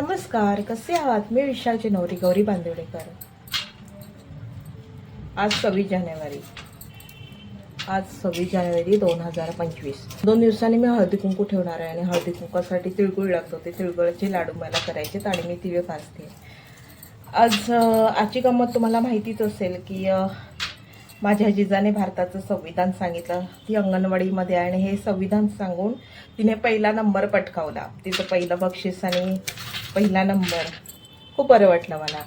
नमस्कार कसे आहात? मी विशालची नवरी गौरी बांदिवडेकर. आज सव्वीस जानेवारी. आज सव्वीस जानेवारी दोन हजार पंचवीस. दोन दिवसांनी मी हळदी कुंकू ठेवणार आहे आणि हळदी कुंकूसाठी तिळगुळ लागतो. ते तिळगुळाचे लाडू मला करायचे आणि मी तिळे भाजते. आज आजची गंमत तुम्हाला माहितीच असेल की माझ्या जिजाने भारताचं संविधान सांगितलं. ती अंगणवाडीमध्ये आहे आणि हे संविधान सांगून तिने पहिला नंबर पटकावला. तिचं पहिलं बक्षीस आणि पहिला नंबर. खूप बरं वाटलं मला.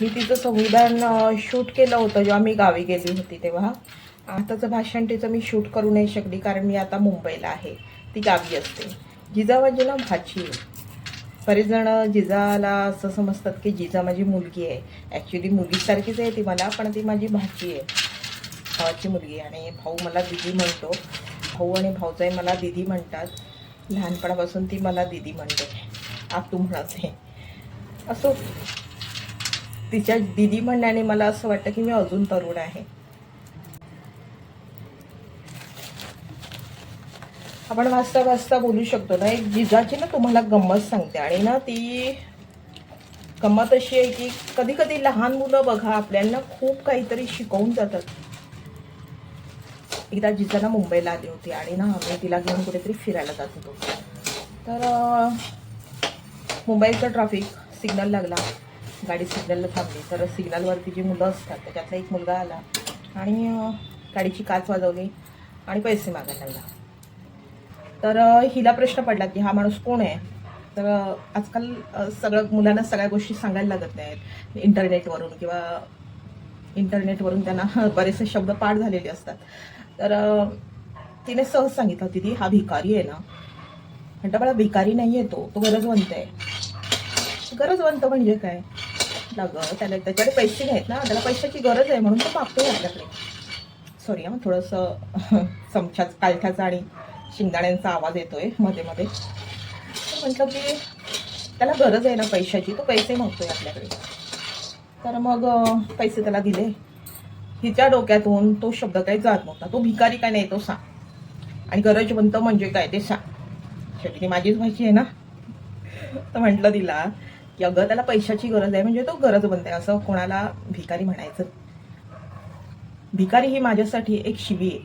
मी तिचं संविधान शूट केलं होतं जेव्हा मी गावी गेली होती तेव्हा. आताचं भाषण तिचं मी शूट करू नाही शकली कारण मी आता मुंबईला आहे. ती गावी असते. जिजा म्हणजे ना भाची. आहे बरेच जण जिजाला असं समजतात की जिजा माझी मुलगी आहे. ॲक्च्युली मुलीसारखीच आहे ती मला पण ती माझी भाची आहे. भावाची मुलगी आणि भाऊ मला दिदी म्हणतो. भाऊ आणि भाऊजाई मला दिदी म्हणतात. लहानपणापासून ती मला दिदी म्हणते. आतू आहे असो तिच्या दिदी म्हणण्याने मला असं वाटतं की मी अजून तरुण आहे. आपण वाचता वाचता बोलू शकतो ना एक जिजाची ना तुम्हाला गंमत सांगते. आणि ना ती गंमत अशी आहे की कधी कधी लहान मुलं बघा आपल्याला खूप काहीतरी शिकवून जातात. एकदा जिजा ना मुंबईला आली होती आणि ना आम्ही तिला घेऊन कुठेतरी फिरायला जात होतो. तर मुंबईचं ट्रॅफिक सिग्नल लागला. गाडी सिग्नलला थांबली. तर सिग्नलवरती जी मुलं असतात त्याच्यातला एक मुलगा आला आणि गाडीची काच वाजवली आणि पैसे मागायला लागला. तर हिला प्रश्न पडला की हा माणूस कोण आहे? तर आजकाल सगळं मुलांना सगळ्या गोष्टी सांगायला लागत नाहीत. इंटरनेटवरून किंवा इंटरनेटवरून त्यांना बरेचसे शब्द पाठ झालेले असतात. तर तिने सहज सांगितलं दिदी हा भिकारी आहे ना. म्हणतं मला भिकारी नाही आहे तो. तो गरजवंत आहे. गरजवंत म्हणजे काय? अगं त्याला त्याच्याकडे पैसे नाहीत ना त्याला पैशाची गरज आहे म्हणून तो मागतोय आपल्याकडे. सॉरी मग थोडंसं चमच्याच कालख्याचा आणि शिंगदाण्यांचा आवाज येतोयमध्ये मध्ये. तर म्हटलं की त्याला गरज आहे ना पैशाची तो पैसे मागतोय आपल्याकडे. तर मग पैसे त्याला दिले. हिच्या डोक्यातून तो शब्द काही जात नव्हता. तो भिकारी काय नाही तो सांग आणि गरजवंत म्हणजे काय ते सांग शेवटी ती माझीच भाषी आहे ना. तर म्हटलं तिला की अगं त्याला पैशाची गरज आहे म्हणजे तो गरज आहे असं कोणाला भिकारी म्हणायचं? भिकारी ही माझ्यासाठी एक शिवी आहे.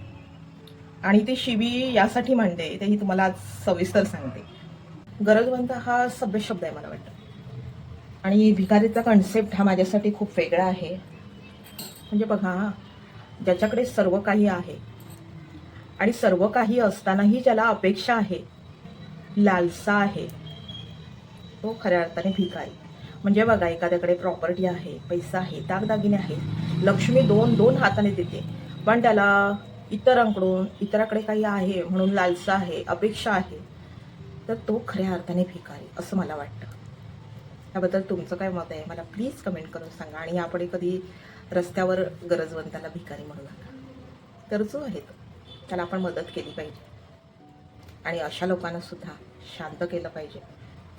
आणि ती शिवी यासाठी म्हणते तेही तुम्हाला आज सविस्तर सांगते. गरजवंत हा सभ्य शब्द आहे मला वाटतं. आणि भिकारीचा कन्सेप्ट हा माझ्यासाठी खूप वेगळा आहे. म्हणजे बघा ज्याच्याकडे सर्व काही आहे आणि सर्व काही असतानाही ज्याला अपेक्षा आहे लालसा आहे तो खऱ्या अर्थाने भिकारी म्हणजे बघा एखाद्याकडे प्रॉपर्टी आहे पैसा आहे दागदागिने आहेत लक्ष्मी दोन दोन हाताने देते. पण त्याला इतरांकडून इतराकडे काही आहे म्हणून लालसा आहे अपेक्षा आहे तर तो खऱ्या अर्थाने भिकारी असं मला वाटतं. त्याबद्दल तुमचं काय मत आहे? मला प्लीज कमेंट करून सांगा. आणि यापुढे कधी रस्त्यावर गरजवंताला भिकारी म्हणू नका. तर जो आहे तो. त्याला आपण मदत केली पाहिजे. आणि अशा लोकांना सुद्धा शांत केलं पाहिजे.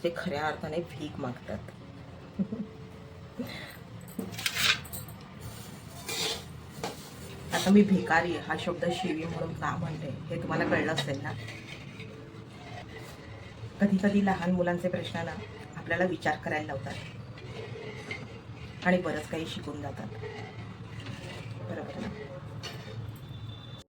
ते खऱ्या अर्थाने भीक मागतात. आता मी भिकारी हा शब्द शिवी म्हणून का म्हणते हे तुम्हाला कळलं असेल ना? कधी कधी लहान मुलांचे प्रश्नांना आपल्याला विचार करायला लावतात. आणि बरंच काही शिकून जातात. बरोबर ना?